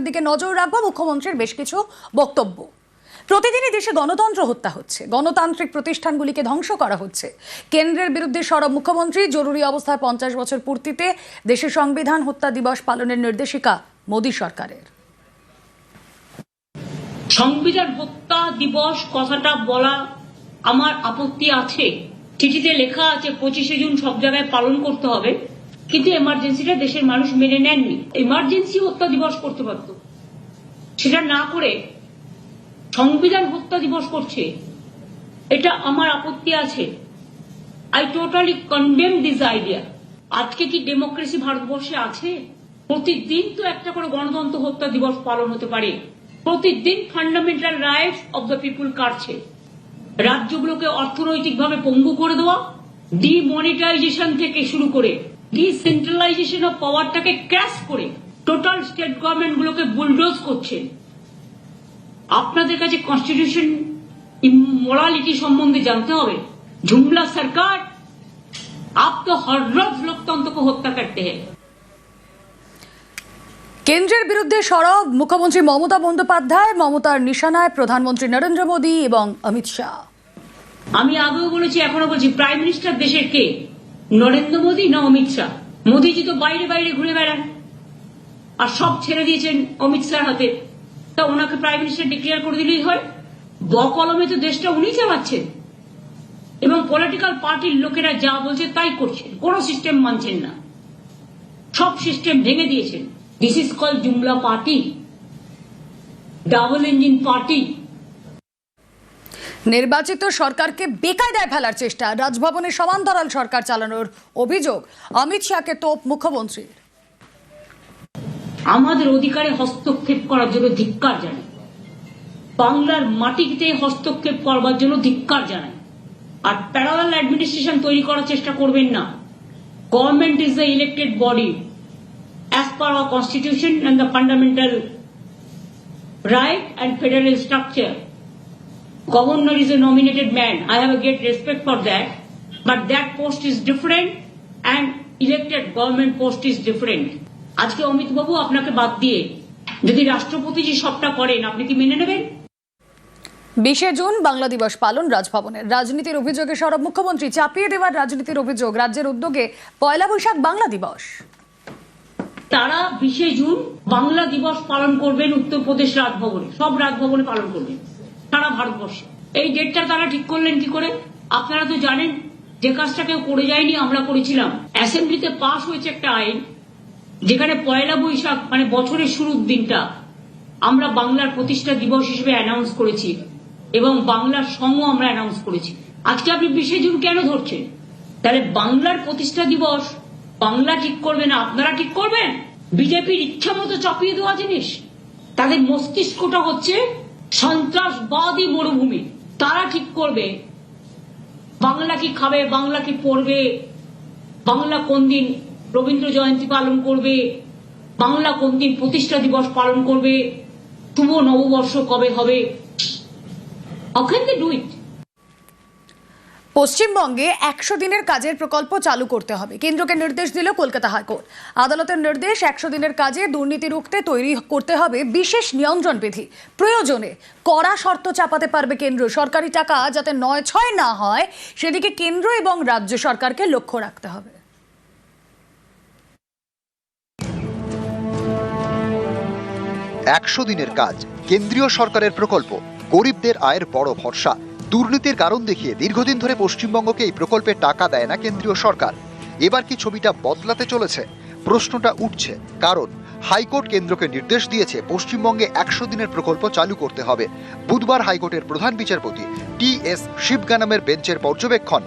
সংস্কারের দিকে নজর রাখব, মুখ্যমন্ত্রীর বেশ কিছু বক্তব্য। প্রতিদিনই দেশে গণতন্ত্র হত্যা হচ্ছে, গণতান্ত্রিক প্রতিষ্ঠানগুলিকে ধ্বংস করা হচ্ছে। কেন্দ্রের বিরুদ্ধে সরব মুখ্যমন্ত্রী, জরুরি অবস্থার পঞ্চাশ বছর পূর্তিতে দেশের সংবিধান হত্যা দিবস পালনের নির্দেশিকা মোদী সরকারের। সংবিধান হত্যা দিবস কথাটা বলা আমার আপত্তি আছে। চিঠিতে লেখা আছে, পঁচিশে জুন সব জায়গায় পালন করতে হবে। কিন্তু এমার্জেন্সিটা দেশের মানুষ মেনে নেননি। এমার্জেন্সি হত্যা দিবস করতে পারত। সেটা না করে সংবিধান হত্যা দিবস করছে। এটা আমার আপত্তি আছে। I totally condemn this idea আজকে কি ডেমোক্রেসি ভারতবর্ষে আছে? প্রতিদিন তো একটা করে গণতন্ত্র হত্যা দিবস পালন হতে পারে। প্রতিদিন fundamental rights of the people কাটছে। রাজ্যগুলোকে অর্থনৈতিকভাবে পঙ্গু করে দেওয়া ডিমনিটাইজেশন থেকে শুরু করে। ডিসেন্ট্রালাইজেশন অফ পাওয়ারটাকে ক্র্যাশ করে টোটাল স্টেট গভর্নমেন্ট গুলোকে বুলডোজ করছেন আপনাদের কাছে কনস্টিটিউশন মোরালিটি সম্বন্ধে জানতে হবে जुमला सरकार आप तो हर रोज लोकतंत्र को हत्या करते हैं কেন্দ্রের বিরুদ্ধে সরব মুখ্যমন্ত্রী মমতা বন্দ্যোপাধ্যায় মমতার নিশানায় প্রধানমন্ত্রী নরেন্দ্র মোদী এবং অমিত শাহ আমি আগেও বলেছি এখনো বলছি প্রাইম মিনিস্টার দেশের কে নরেন্দ্র মোদী না অমিত শাহ? মোদীজি তো বাইরে বাইরে ঘুরে বেড়ান। আর সব ছেড়ে দিয়েছেন অমিত শাহ হাতে। তা ওনাকে প্রাইম মিনিস্টার ডিক্লেয়ার করে দিলেই হয়। বকলমে তো দেশটা উনি চালাচ্ছেন। এবং পলিটিক্যাল পার্টির লোকেরা যা বলছে তাই করছেন। কোন সিস্টেম মানছেন না। সব সিস্টেম ভেঙে দিয়েছেন। This is call jumla party double engine party নির্বাচিত সরকারকে বেকায়দায় ফেলার চেষ্টা, রাজভবনে সমান্তরাল সরকার চালানোর অভিযোগ, অমিত শাহকে তোপ মুখ্যমন্ত্রীর। আমাদের অধিকারে হস্তক্ষেপ করার জন্য ধিক্কার জানাই। বাংলার মাটিতে হস্তক্ষেপ করবার জন্য ধিক্কার জানাই। আর প্যারালাল অ্যাডমিনিস্ট্রেশন তৈরি করার চেষ্টা করবেন না। Government is the elected body as per our constitution and the fundamental right and federal structure. Governor is a nominated man. I have a great respect for that. But that post is different and elected government post is different. আজকে অমিত বাবু আপনাকে বাদ দিয়ে যদি রাষ্ট্রপতি যে সবটা করেন আপনি কি মেনে নেবেন বিশে জুন বাংলা দিবস পালন রাজভবনের রাজনীতির অভিযোগে সরব মুখ্যমন্ত্রী চাপিয়ে দেওয়ার রাজনীতির অভিযোগ রাজ্যের উদ্যোগে পয়লা বৈশাখ বাংলা দিবস তারা বিশে জুন বাংলা দিবস পালন করবেন উত্তরপ্রদেশ রাজভবনে সব রাজভবনে পালন করবেন সারা ভারতবর্ষে। এই ডেটটা তারা ঠিক করলেন কি করে? আপনারা তো জানেন, যে কাজটা কেউ করে যায়নি, আমরা করেছিলাম। অ্যাসেম্বলিতে পাশ হয়েছে একটা আইন, যেখানে পয়লা বৈশাখ মানে বছরের শুরুর দিনটা, আমরা বাংলার প্রতিষ্ঠা দিবস হিসেবে অ্যানাউন্স করেছি এবং বাংলার সঙ্গ আমরা অ্যানাউন্স করেছি। আজকে আপনি বিশে জুন কেন ধরছেন? তাহলে বাংলার প্রতিষ্ঠা দিবস, বাংলা ঠিক করবে না, আপনারা ঠিক করবেন? বিজেপির ইচ্ছা মতো চাপিয়ে দেওয়া জিনিস। তাদের মস্তিষ্কটা হচ্ছে সন্ত্রাসবাদী মরুভূমি তারা ঠিক করবে বাংলা কি খাবে, বাংলা কি পড়বে, বাংলা কোন দিন রবীন্দ্র জয়ন্তী পালন করবে, বাংলা কোন দিন প্রতিষ্ঠা দিবস পালন করবে শুভ নববর্ষ কবে হবে can they do it? পশ্চিমবঙ্গে একশো দিনের কাজের প্রকল্প চালু করতে হবে। কেন্দ্রকে নির্দেশ দিল কলকাতা হাইকোর্ট। আদালতের নির্দেশ, একশো দিনের কাজে দুর্নীতি রুখতে তৈরি করতে হবে বিশেষ নিয়ন্ত্রণ বিধি। প্রয়োজনে কড়া শর্ত চাপাতে পারবে কেন্দ্র। সরকারি টাকা যাতে নয় ছয় না হয়, সেদিকে কেন্দ্র এবং রাজ্য সরকারকে লক্ষ্য রাখতে হবে। একশো দিনের কাজ, কেন্দ্রীয় সরকারের প্রকল্প, গরিবদের আয়ের বড় ভরসা। দুর্নীতির কারণ দেখিয়ে দীর্ঘদিন ধরে পশ্চিমবঙ্গকে এই প্রকল্পে টাকা দেয় না কেন্দ্রীয় সরকার। এবার কি ছবিটা বদলাতে চলেছে? প্রশ্নটা উঠছে, কারণ হাইকোর্ট কেন্দ্রকে নির্দেশ দিয়েছে পশ্চিমবঙ্গে একশো দিনের প্রকল্প চালু করতে হবে। বুধবার হাইকোর্টের প্রধান বিচারপতি টি এস শিবগানামের বেঞ্চের পর্যবেক্ষণ।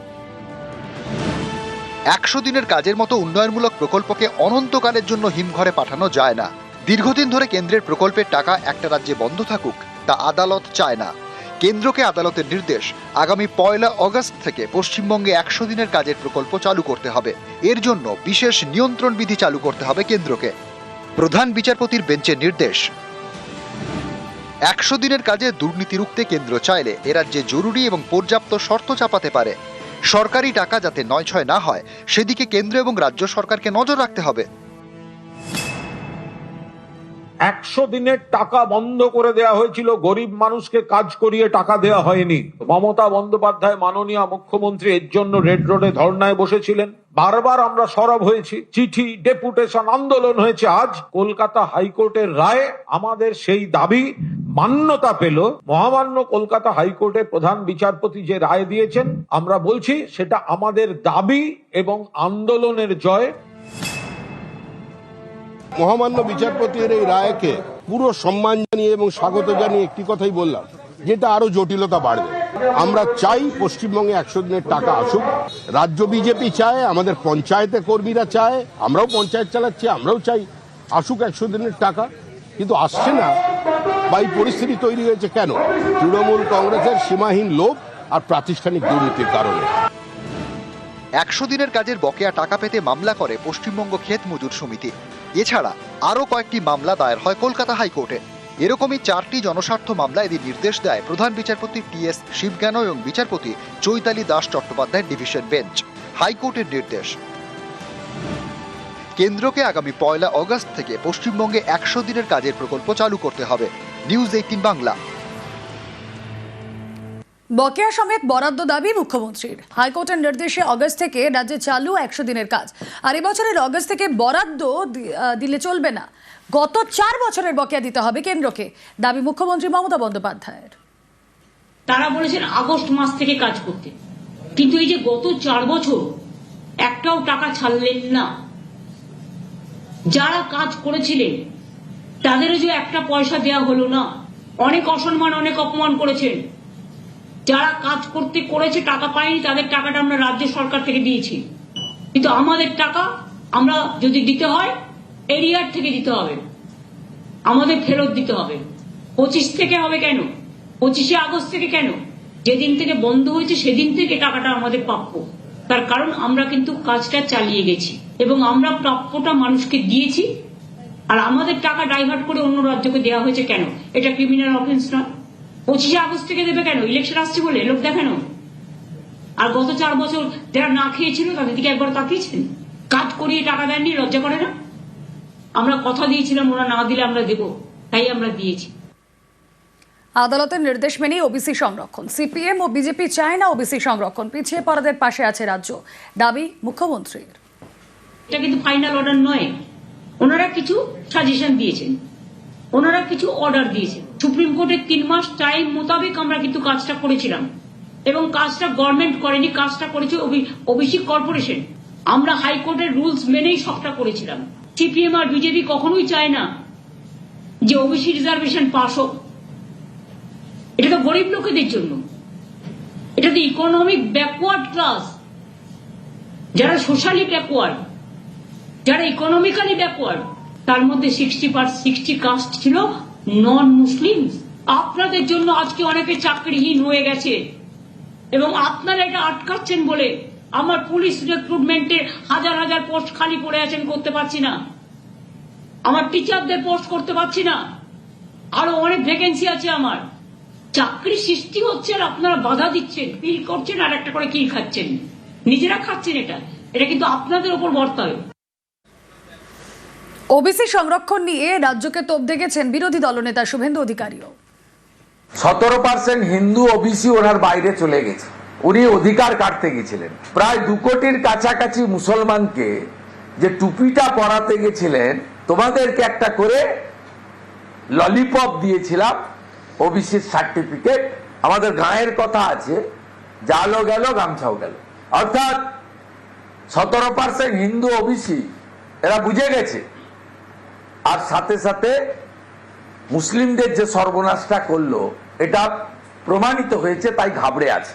একশো দিনের কাজের মতো উন্নয়নমূলক প্রকল্পকে অনন্তকালের জন্য হিমঘরে পাঠানো যায় না। দীর্ঘদিন ধরে কেন্দ্রের প্রকল্পের টাকা একটা রাজ্যে বন্ধ থাকুক, তা আদালত চায় না। কেন্দ্রকে আদালতের নির্দেশ। আগামী পয়লা অগস্ট থেকে পশ্চিমবঙ্গে একশো দিনের কাজের প্রকল্প চালু করতে হবে। এর জন্য বিশেষ নিয়ন্ত্রণ বিধি চালু করতে হবে কেন্দ্রকে। প্রধান বিচারপতির বেঞ্চের নির্দেশ। একশো দিনের কাজে দুর্নীতি রুখতে কেন্দ্র চাইলে এ রাজ্যে জরুরি এবং পর্যাপ্ত শর্ত চাপাতে পারে। সরকারি টাকা যাতে নয় ছয় না হয়, সেদিকে কেন্দ্র এবং রাজ্য সরকারকে নজর রাখতে হবে। একশো দিনের টাকা বন্ধ করে দেওয়া হয়েছিল। গরিব মানুষকে কাজ করিয়ে টাকা দেওয়া হয়নি। মমতা বন্দ্যোপাধ্যায় মাননীয় মুখ্যমন্ত্রী এর জন্য রেড রোডে ধর্নায় বসেছিলেন। বারবার আমরা সরব হয়েছি। চিঠি, ডেপুটেশন আন্দোলন হয়েছে আজ। কলকাতা হাইকোর্টের রায় আমাদের সেই দাবি মান্যতা পেল। মহামান্য কলকাতা হাইকোর্টের প্রধান বিচারপতি যে রায় দিয়েছেন, আমরা বলছি সেটা আমাদের দাবি এবং আন্দোলনের জয়। মহামান্য বিচারপতির এই রায়কে পুরো সম্মান জানিয়ে এবং স্বাগত জানিয়ে একটি কথাই বললাম, যেটা আরও জটিলতা বাড়বে। আমরা চাই পশ্চিমবঙ্গে একশো দিনের টাকা আসুক। রাজ্য বিজেপি চায়, আমাদের পঞ্চায়েতে কর্মীরা চায়, আমরাও পঞ্চায়েত চালাচ্ছি, আমরাও চাই আসুক একশো দিনের টাকা। কিন্তু আসছে না, বা এই পরিস্থিতি তৈরি হয়েছে কেন? তৃণমূল কংগ্রেসের সীমাহীন লোভ আর প্রাতিষ্ঠানিক দুর্নীতির কারণে। একশো দিনের কাজের বকেয়া টাকা পেতে মামলা করে পশ্চিমবঙ্গ ক্ষেত মজুর সমিতি। এছাড়া আরও কয়েকটি মামলা দায়ের হয় কলকাতা হাইকোর্টে। এরকমই চারটি জনস্বার্থ মামলা এদিন নির্দেশ দেয় প্রধান বিচারপতি টি এস শিবজ্ঞান এবং বিচারপতি চৈতালি দাস চট্টোপাধ্যায়ের ডিভিশন বেঞ্চ। হাইকোর্টের নির্দেশ। কেন্দ্রকে আগামী পয়লা অগস্ট থেকে পশ্চিমবঙ্গে একশো দিনের কাজের প্রকল্প চালু করতে হবে। News eighteen Bangla. বকেয়া সমেত বরাদ্দ দাবি মুখ্যমন্ত্রীর। হাইকোর্টের নির্দেশে অগস্ট থেকে রাজ্যে চালু একশো দিনের কাজ। আর এবছরের অগস্ট থেকে বরাদ্দ দিলে চলবে না। গত চার বছরের বকেয়া দিতে হবে কেন্দ্রকে, দাবি মুখ্যমন্ত্রী মমতা বন্দ্যোপাধ্যায়ের। তারা বলেছেন আগস্ট মাস থেকে কাজ করতে। কিন্তু এই যে গত চার বছর একটাও টাকা ছাড়লেন না। যারা কাজ করেছিলেন, তাদেরও যে একটা পয়সা দেয়া হলো না। অনেক অসম্মান, অনেক অপমান করেছেন। যারা কাজ করতে করেছে, টাকা পায়নি, তাদের টাকাটা আমরা রাজ্য সরকার থেকে দিয়েছি। কিন্তু আমাদের টাকা আমরা যদি দিতে হয়, এরিয়ার থেকে দিতে হবে। আমাদের ফেরত দিতে হবে। পঁচিশ থেকে হবে কেন? পঁচিশে আগস্ট থেকে কেন? যেদিন থেকে বন্ধ হয়েছে, সেদিন থেকে টাকাটা আমাদের প্রাপ্য। তার কারণ আমরা কিন্তু কাজটা চালিয়ে গেছি এবং আমরা প্রাপ্যটা মানুষকে দিয়েছি। আর আমাদের টাকা ডাইভার্ট করে অন্য রাজ্যকে দেওয়া হয়েছে কেন? এটা ক্রিমিনাল অফেন্স নয়। পঁচিশে আগস্ট থেকে দেবে কেন? ইলেকশন আসছে বলে লোক দেখানো। আর গত চার বছর যারা না খেয়েছিল তাদের দিকে একবার তাকিয়েছেন? কাজ করিয়ে টাকা দেননি লজ্জা করে না? আমরা কথা দিয়েছিলাম ওরা না দিলে আমরা দেব। তাই আমরা দিয়েছি। আদালতের নির্দেশ মেনেই ওবিসি সংরক্ষণ। সিপিএম ও বিজেপি চায় না ওবিসি সংরক্ষণ। পিছিয়ে পড়াদের পাশে আছে রাজ্য। দাবি মুখ্যমন্ত্রীর। এটা কিন্তু ফাইনাল অর্ডার নয়। ওনারা কিছু সাজেশন দিয়েছেন। ওনারা কিছু অর্ডার দিয়েছেন। সুপ্রিম কোর্টের তিন মাস টাইম মোতাবেক আমরা কিন্তু কাজটা করেছিলাম। এবং কাজটা গভর্নমেন্ট করেনি, কাজটা করেছে ওবিসি কর্পোরেশন আমরা হাইকোর্টের রুলস মেনেই সবটা করেছিলাম। সিপিএম আর বিজেপি কখনোই চায় না যে ওবিসি রিজার্ভেশন পাস হোক। এটা তো গরিব লোকেদের জন্য। এটা তো ইকোনমিক ব্যাকওয়ার্ড ক্লাস যারা সোশ্যালি ব্যাকওয়ার্ড যারা ইকোনমিক্যালি ব্যাকওয়ার্ড তার মধ্যে সিক্সটি পার সিক্সটি কাস্ট ছিল নন মুসলিম আপনাদের জন্য আজকে অনেকে চাকরিহীন হয়ে গেছে। এবং আপনারা এটা আটকাচ্ছেন বলে আমার পুলিশ রিক্রুটমেন্টে হাজার হাজার পোস্ট খালি পড়ে আছেন করতে পারছি না। আমার টিচারদের পোস্ট করতে পারছি না। আরও অনেক ভ্যাকেন্সি আছে আমার। চাকরি সৃষ্টি হচ্ছে আর আপনারা বাধা দিচ্ছেন কিল করছেন আর একটা করে কিল খাচ্ছেন। নিজেরা খাচ্ছেন এটা। এটা কিন্তু আপনাদের ওপর বর্তাবে ওবিসি সংরক্ষণ নিয়ে রাজ্যকে তোপ দেখেছেন বিরোধী দলনেতা শুভেন্দু অধিকারীও। সতেরো পার্সেন্ট হিন্দু ওবিসি ওনার বাইরে চলে গেছে। উনি অধিকার কাটতে গেছিলেন। প্রায় দু কোটির কাছাকাছি মুসলমানকে যে টুপিটা পরাতে গেছিলেন, তোমাদেরকে একটা করে ললিপপ দিয়েছিলাম ওবিসির সার্টিফিকেট আমাদের গায়ের কথা আছে, জালও গেল, গামছাও গেল। অর্থাৎ সতেরো পার্সেন্ট হিন্দু ওবিসি এরা বুঝে গেছে আর সাথে সাথে মুসলিমদের যে সর্বনাশটা করল এটা প্রমাণিত হয়েছে তাই ঘাবড়ে আছে।